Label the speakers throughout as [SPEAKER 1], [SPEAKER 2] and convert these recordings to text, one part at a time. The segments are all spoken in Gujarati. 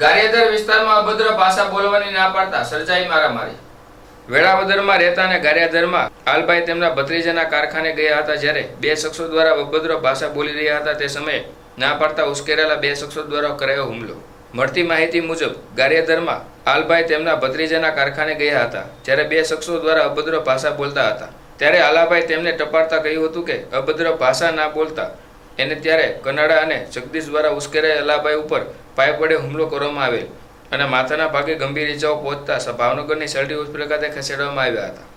[SPEAKER 1] ગારિયાધાર વિસ્તારમાં અભદ્ર ભાષા બોલવાની ના પાડતા સર્જાઈ મારામારી. વેળાવદરમાં રહેતા અને ગારિયાધારમાં હાલભાઈ તેમના ભત્રીજાના કારખાને ગયા હતા જ્યારે બે શખ્સો દ્વારા અભદ્ર ભાષા બોલી રહ્યા હતા તે સમયે ના પાડતા ઉશ્કેરેલા બે શખ્સો દ્વારા કરાયો હુમલો. મળતી માહિતી મુજબ ગારિયાધારમાં આલભાઈ તેમના ભત્રીજાના કારખાને ગયા હતા જ્યારે બે શખ્સો દ્વારા અભદ્ર ભાષા બોલતા હતા. ત્યારે આલાભાઈ તેમને ટપાડતા કહ્યું હતું કે અભદ્ર ભાષા ના બોલતા એને ત્યારે કનાડા અને જગદીશ દ્વારા ઉશ્કેરાયેલ અલાભાઈ ઉપર પાઇપ વડે હુમલો કરવામાં આવેલ અને માથાના ભાગે ગંભીર ઇજાઓ પહોંચતા ભાવનગરની સલટી હોસ્પિટલ ખાતે ખસેડવામાં આવ્યા હતા,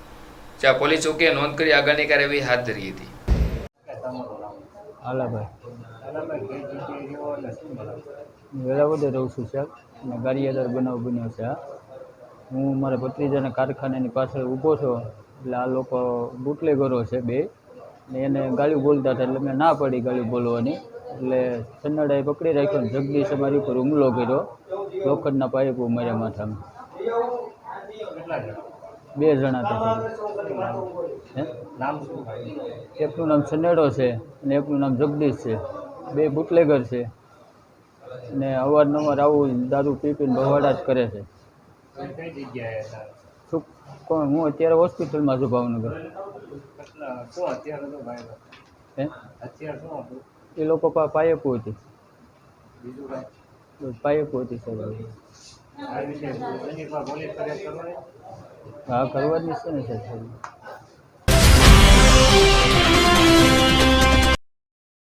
[SPEAKER 1] જ્યાં પોલીસ ચોકીએ નોંધ કરી આગળની કાર્યવાહી હાથ ધરી હતી.
[SPEAKER 2] વેળાવદર રહું છું, સાહેબ. અને ગારિયાદાર બનાવ બન્યો છે હું મારા ભત્રીજાના કારખાનાની પાછળ ઊભો છું, એટલે આ લોકો બુટલેગરો છે બે. એને ગાળ્યું બોલતા હતા એટલે મેં ના પડી ગાળ્યું બોલવાની. એટલે સન્નાડાએ પકડી રાખ્યો ને જગદીશ અમારી ઉપર હુમલો કર્યો. લોખંડના પાઇપો માર્યા માથામાં. બે જણા હતા. એકનું નામ સનેડો છે અને એકનું નામ જગદીશ છે. બે બુટલેગર છે. અને અવારનવાર આવું દારૂ પી પીને બવાડા જ કરે છે. શું કોણ? હું અત્યારે હોસ્પિટલમાં છું ભાવનગર. હે? એ લોકો પાયે પહોંચી પાયે પહોંચી હતી સાહેબ. હા કરવાની છે ને સાહેબ.